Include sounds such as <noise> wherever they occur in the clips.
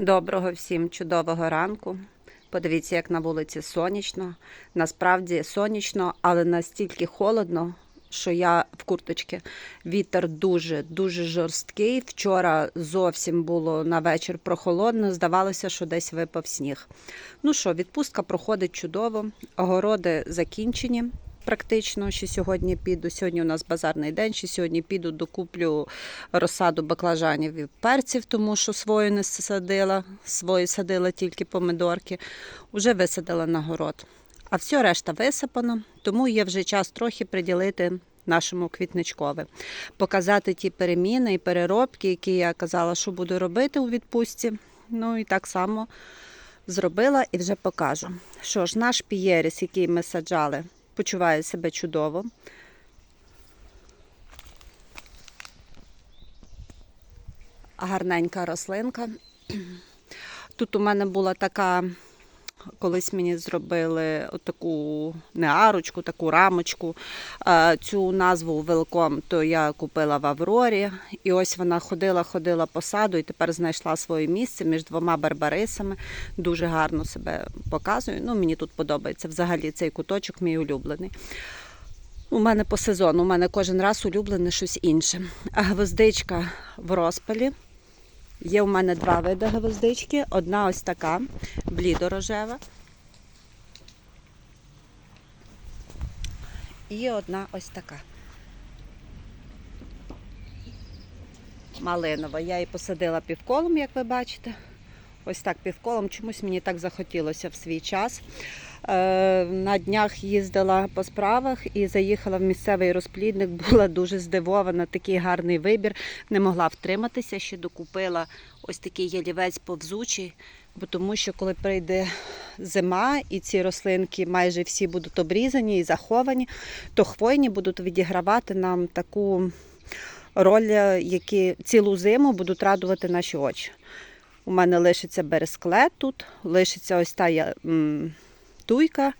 Доброго всім чудового ранку. Подивіться, як на вулиці сонячно. Насправді сонячно, але настільки холодно, що я в курточці. Вітер дуже дуже жорсткий. Вчора зовсім було на вечір прохолодно. Здавалося, що десь випав сніг. Ну що, відпустка проходить чудово. Огороди закінчені. Практично, що сьогодні піду. Сьогодні у нас базарний день, що сьогодні піду докуплю розсаду баклажанів і перців, тому що свою не садила, свої садила тільки помидорки. Уже висадила на город. А все решта висипано, тому є вже час трохи приділити нашому квітничкові, показати ті переміни і переробки, які я казала, що буду робити у відпустці. Ну і так само зробила і вже покажу. Що ж, наш пієріс, який ми саджали, почуває себе чудово. Гарненька рослинка. Тут у мене була така, колись мені зробили таку не арочку, таку рамочку. Цю назву велком то я купила в Аврорі. І ось вона ходила, ходила по саду і тепер знайшла своє місце між двома барбарисами. Дуже гарно себе показує. Ну, мені тут подобається взагалі цей куточок, мій улюблений. У мене по сезону, у мене кожен раз улюблене щось інше. Гвоздичка в розпалі. Є у мене два види гвоздички. Одна ось така, блідорожева. І одна ось така. Малинова. Я її посадила півколом, як ви бачите. Ось так півколом. Чомусь мені так захотілося в свій час. Е, На днях їздила по справах і заїхала в місцевий розплідник. Була дуже здивована. Такий гарний вибір. Не могла втриматися. Ще докупила ось такий ялівець повзучий, бо тому що коли прийде зима і ці рослинки майже всі будуть обрізані і заховані, то хвойні будуть відігравати нам таку роль, які цілу зиму будуть радувати наші очі. У мене лишиться бересклет тут, лишиться ось та туйка.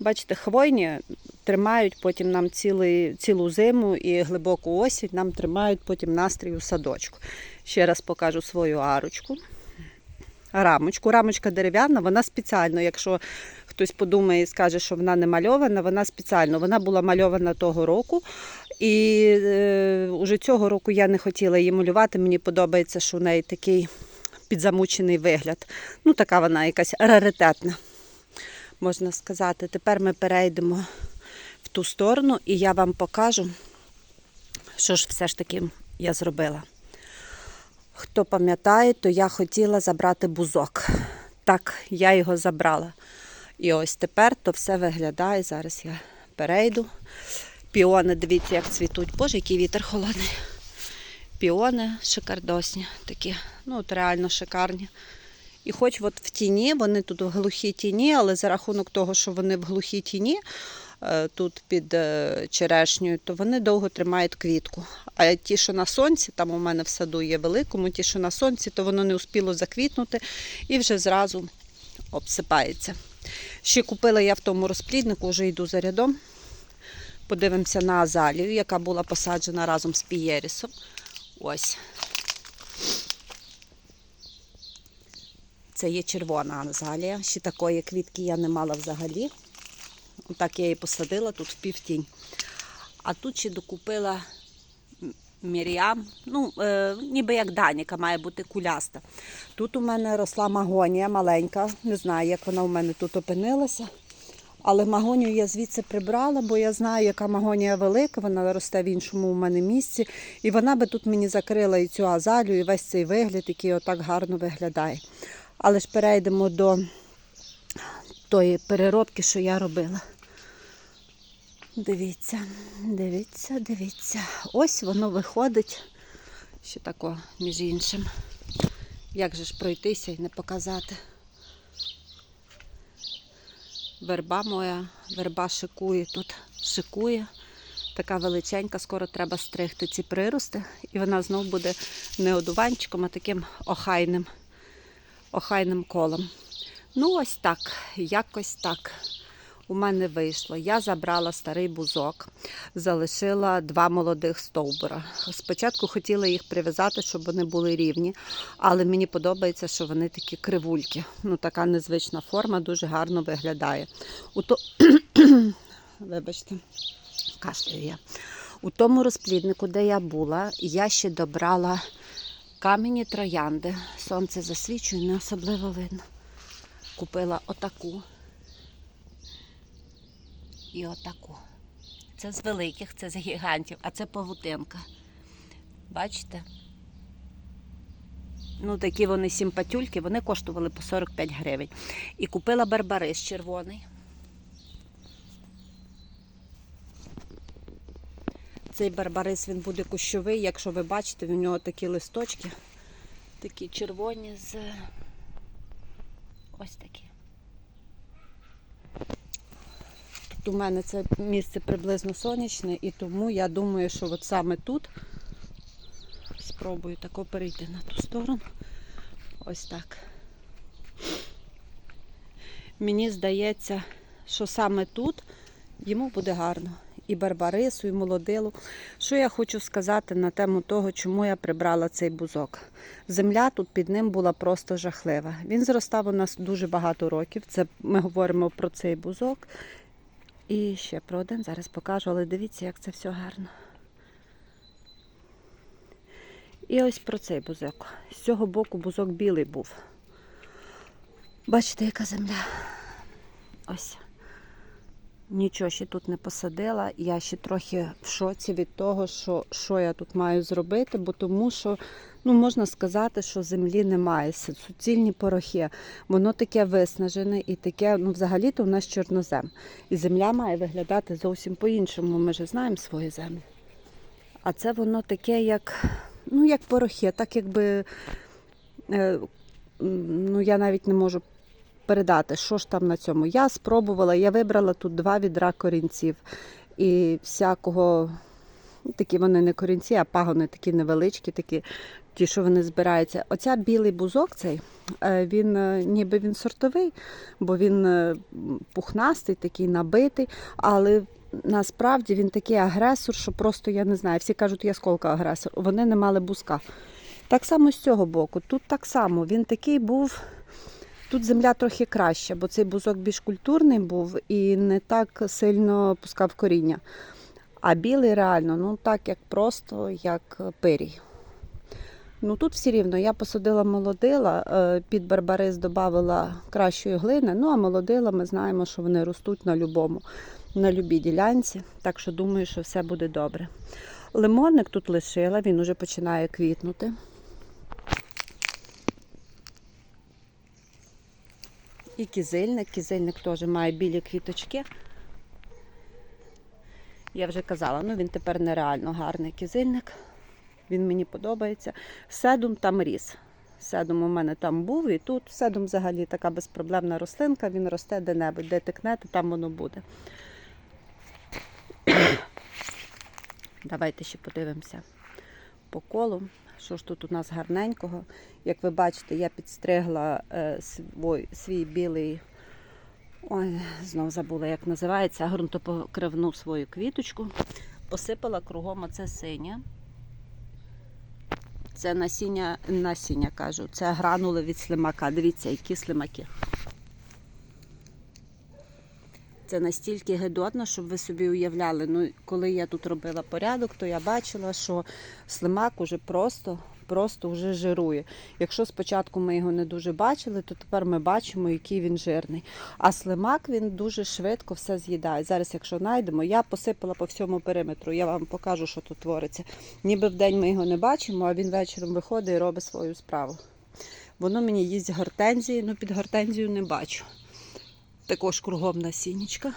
Бачите, хвойні тримають потім нам цілий, цілу зиму і глибоку осінь нам тримають потім настрій у садочку. Ще раз покажу свою арочку. Рамочку. Рамочка дерев'яна, вона спеціально, якщо хтось подумає і скаже, що вона не мальована, вона спеціально. Вона була мальована того року. І е, уже цього року я не хотіла її малювати. Мені подобається, що у неї такий підзамучений вигляд. Ну, така вона якась раритетна, можна сказати. Тепер ми перейдемо в ту сторону і я вам покажу, що ж все ж таки я зробила. Хто пам'ятає, то я хотіла забрати бузок. Так, я його забрала. І ось тепер то все виглядає. Зараз я перейду. Піони, дивіться, як цвітуть. Боже, який вітер холодний. Піони шикардосні такі, ну от реально шикарні. І хоч от в тіні, вони тут в глухій тіні, але за рахунок того, що вони в глухій тіні, е, тут під е, черешнею, то вони довго тримають квітку. А ті, що на сонці, там у мене в саду є великому, ті, що на сонці, то воно не успіло заквітнути і вже зразу обсипається. Ще купила я в тому розпліднику, вже йду за рядом. Подивимося на азалію, яка була посаджена разом з пієрісом. Ось. Це є червона азалія. Ще такої квітки я не мала взагалі. Отак я її посадила тут в півтінь. А тут ще докупила м- міріам, ну, е, ніби як даніка, має бути куляста. Тут у мене росла магонія маленька. Не знаю, як вона у мене тут опинилася. Але магонію я звідси прибрала, бо я знаю, яка магонія велика, вона росте в іншому у мене місці. І вона би тут мені закрила і цю азалію, і весь цей вигляд, який отак гарно виглядає. Але ж перейдемо до тої переробки, що я робила. Дивіться, дивіться, дивіться. Ось воно виходить. Ще тако, між іншим. Як же ж пройтися і не показати? Верба моя, верба шикує тут, шикує. Така величенька, скоро треба стригти ці прирости. І вона знов буде не одуванчиком, а таким охайним, охайним колом. Ну, ось так, якось так. У мене вийшло. Я забрала старий бузок, залишила два молодих стовбура. Спочатку хотіла їх прив'язати, щоб вони були рівні, але мені подобається, що вони такі кривульки. Ну, така незвична форма, дуже гарно виглядає. У то... <clears throat> Вибачте, кашляю я. У тому розпліднику, де я була, я ще добрала камені троянди. Сонце засвічує, не особливо видно. Купила отаку і отаку. Це з великих, це з гігантів, а це павутинка. Бачите? Ну, такі вони симпатюльки, вони коштували по 45 гривень. І купила барбарис червоний. Цей барбарис він буде кущовий, якщо ви бачите, в нього такі листочки, такі червоні з ось такі. Тут у мене це місце приблизно сонячне, і тому я думаю, що от саме тут спробую тако перейти на ту сторону. Ось так. Мені здається, що саме тут йому буде гарно. І барбарису, і молодилу. Що я хочу сказати на тему того, чому я прибрала цей бузок. Земля тут під ним була просто жахлива. Він зростав у нас дуже багато років. Це ми говоримо про цей бузок. І ще про один зараз покажу, але дивіться, як це все гарно. І ось про цей бузок. З цього боку бузок білий був. Бачите, яка земля? Ось. Нічого ще тут не посадила. Я ще трохи в шоці від того, що, що я тут маю зробити, бо тому що, ну, можна сказати, що землі немає. Суцільні порохи. Воно таке виснажене і таке, ну, взагалі-то у нас чорнозем. І земля має виглядати зовсім по-іншому. Ми ж знаємо свою землю. А це воно таке, як, ну, як порохи, так якби. Е, ну, я навіть не можу передати, що ж там на цьому. Я спробувала, я вибрала тут два відра корінців і всякого, такі вони не корінці, а пагони такі невеличкі, такі, ті, що вони збираються. Оця білий бузок цей, е, він е, ніби він сортовий, бо він е, пухнастий, такий набитий, але насправді він такий агресор, що просто я не знаю. Всі кажуть, я сколка агресор. Вони не мали бузка. Так само з цього боку. Тут так само він такий був. Тут земля трохи краща, бо цей бузок більш культурний був і не так сильно пускав коріння. А білий реально, ну так як просто, як пирій. Ну тут все рівно я посадила молодила, е, під барбарис додавала кращої глини. Ну а молодила ми знаємо, що вони ростуть на любому, на любій ділянці. Так що думаю, що все буде добре. Лимонник тут лишила, він уже починає квітнути. І кізильник. Кізильник теж має білі квіточки. Я вже казала, ну він тепер нереально гарний кізильник. Він мені подобається. Седум там ріс. Седум у мене там був і тут. Седум взагалі така безпроблемна рослинка, він росте де-небудь, де тикнете, там воно буде. <coughs> Давайте ще подивимося по колу. Що ж тут у нас гарненького? Як ви бачите, я підстригла е, свій, свій білий, ой, знов забула, як називається, ґрунтопокривну свою квіточку. Посипала кругом оце синє. Це насіння, насіння кажу, це гранули від слимака. Дивіться, які слимаки. Це настільки гидотно, щоб ви собі уявляли. Ну, коли я тут робила порядок, то я бачила, що слимак уже просто, просто вже жирує. Якщо спочатку ми його не дуже бачили, то тепер ми бачимо, який він жирний. А слимак він дуже швидко все з'їдає. Зараз, якщо знайдемо, я посипала по всьому периметру, я вам покажу, що тут твориться. Ніби вдень ми його не бачимо, а він вечором виходить і робить свою справу. Воно мені їсть гортензії, ну під гортензію не бачу також кругом насіннячка.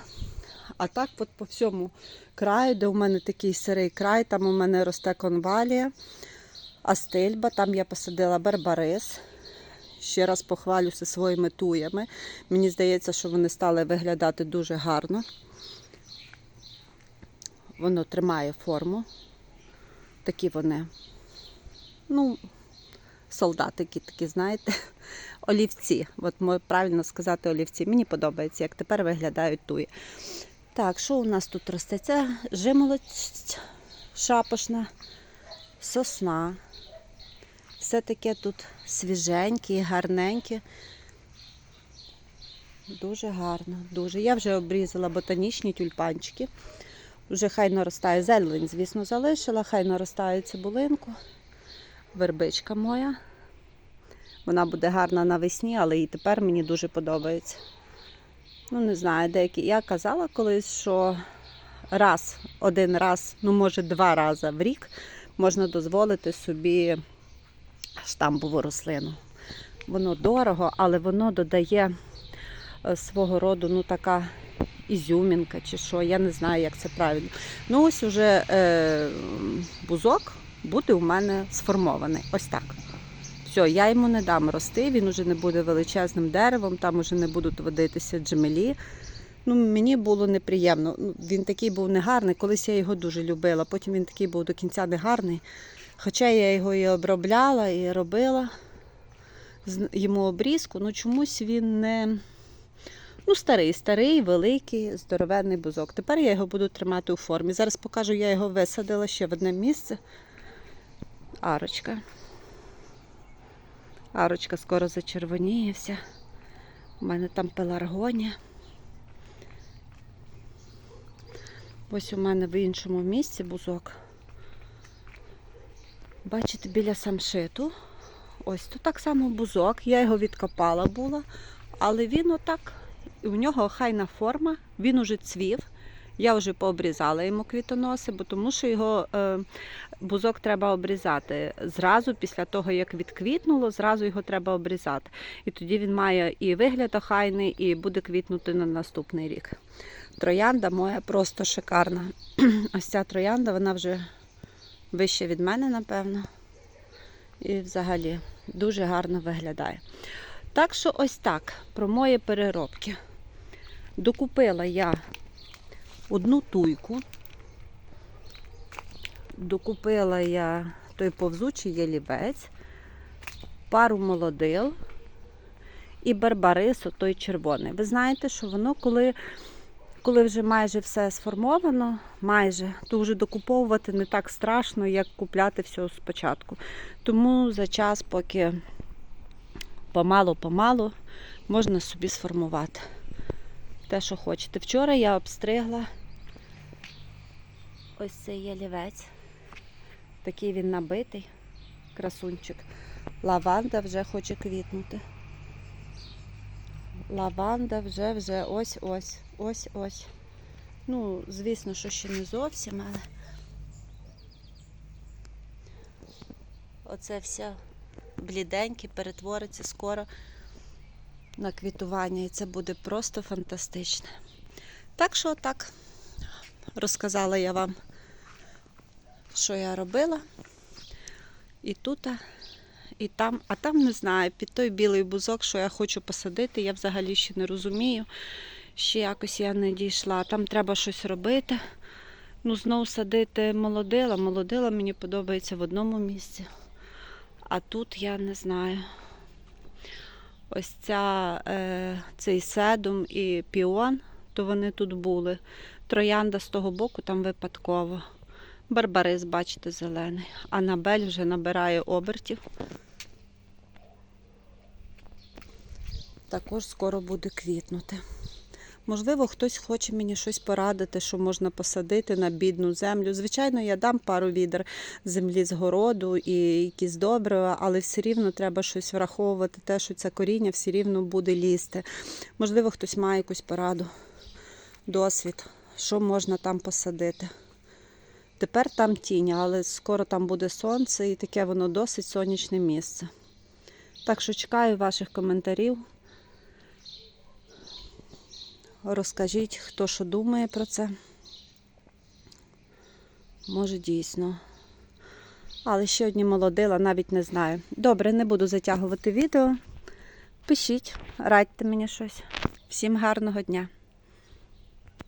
А так от по всьому краю, де у мене такий сирий край, там у мене росте конвалія, астильба, там я посадила барбарис. Ще раз похвалюся своїми туями. Мені здається, що вони стали виглядати дуже гарно. Воно тримає форму. Такі вони. Ну, солдатики такі, знаєте, олівці. От правильно сказати олівці. Мені подобається, як тепер виглядають туї. Так, що у нас тут росте? Це жимолость шапошна, сосна. Все таке тут свіженьке, гарненьке. Дуже гарно, дуже. Я вже обрізала ботанічні тюльпанчики. Вже хай наростає зелень, звісно, залишила, хай наростає цибулинку. Вербичка моя. Вона буде гарна навесні, але і тепер мені дуже подобається. Ну, не знаю, деякі. Я казала колись, що раз, один раз, ну може два рази в рік можна дозволити собі штамбову рослину. Воно дорого, але воно додає е, свого роду ну, така ізюмінка чи що. Я не знаю, як це правильно. Ну, ось уже е, бузок буде у мене сформований. Ось так. Все, я йому не дам рости, він уже не буде величезним деревом, там уже не будуть водитися джемелі. Ну, мені було неприємно. Ну, Він такий був негарний. Колись я його дуже любила, потім він такий був до кінця негарний. Хоча я його і обробляла, і робила йому обрізку, ну чомусь він не. Ну, старий, старий, великий, здоровенний бузок. Тепер я його буду тримати у формі. Зараз покажу, я його висадила ще в одне місце. Арочка. Арочка скоро зачервоніє вся. У мене там пеларгонія. Ось у мене в іншому місці бузок. Бачите, біля самшиту. Ось тут так само бузок. Я його відкопала була, але він отак, у нього охайна форма, він уже цвів. Я вже пообрізала йому квітоноси, бо тому що його е, бузок треба обрізати. Зразу після того, як відквітнуло, зразу його треба обрізати. І тоді він має і вигляд охайний, і буде квітнути на наступний рік. Троянда моя просто шикарна. <clears throat> Ось ця троянда, вона вже вище від мене, напевно. І взагалі дуже гарно виглядає. Так що ось так про мої переробки. Докупила я одну туйку. Докупила я той повзучий ялівець, пару молодил і барбарису, той червоний. Ви знаєте, що воно, коли, коли вже майже все сформовано, майже, то вже докуповувати не так страшно, як купляти все спочатку. Тому за час, поки помалу-помалу можна собі сформувати те, що хочете. Вчора я обстригла ось цей ялівець. Такий він набитий, красунчик. Лаванда вже хоче квітнути. Лаванда вже вже ось ось, ось ось. Ну, звісно, що ще не зовсім, але оце все бліденьке перетвориться скоро на квітування, і це буде просто фантастично. Так що так, розказала я вам, що я робила. І тут, і там, а там не знаю, під той білий бузок, що я хочу посадити, я взагалі ще не розумію. Ще якось я не дійшла. Там треба щось робити. Ну, знову садити молодила. Молодила мені подобається в одному місці. А тут я не знаю. Ось ця, е, цей седум і піон, то вони тут були. Троянда з того боку там випадково. Барбарис, бачите, зелений. Анабель вже набирає обертів. Також скоро буде квітнути. Можливо, хтось хоче мені щось порадити, що можна посадити на бідну землю. Звичайно, я дам пару відер землі з городу і якісь добрива, але все рівно треба щось враховувати, те, що це коріння все рівно буде лізти. Можливо, хтось має якусь пораду, досвід, що можна там посадити. Тепер там тінь, але скоро там буде сонце і таке воно досить сонячне місце. Так що чекаю ваших коментарів. Розкажіть, хто що думає про це. Може, дійсно. Але ще одні молодила, навіть не знаю. Добре, не буду затягувати відео. Пишіть, радьте мені щось. Всім гарного дня!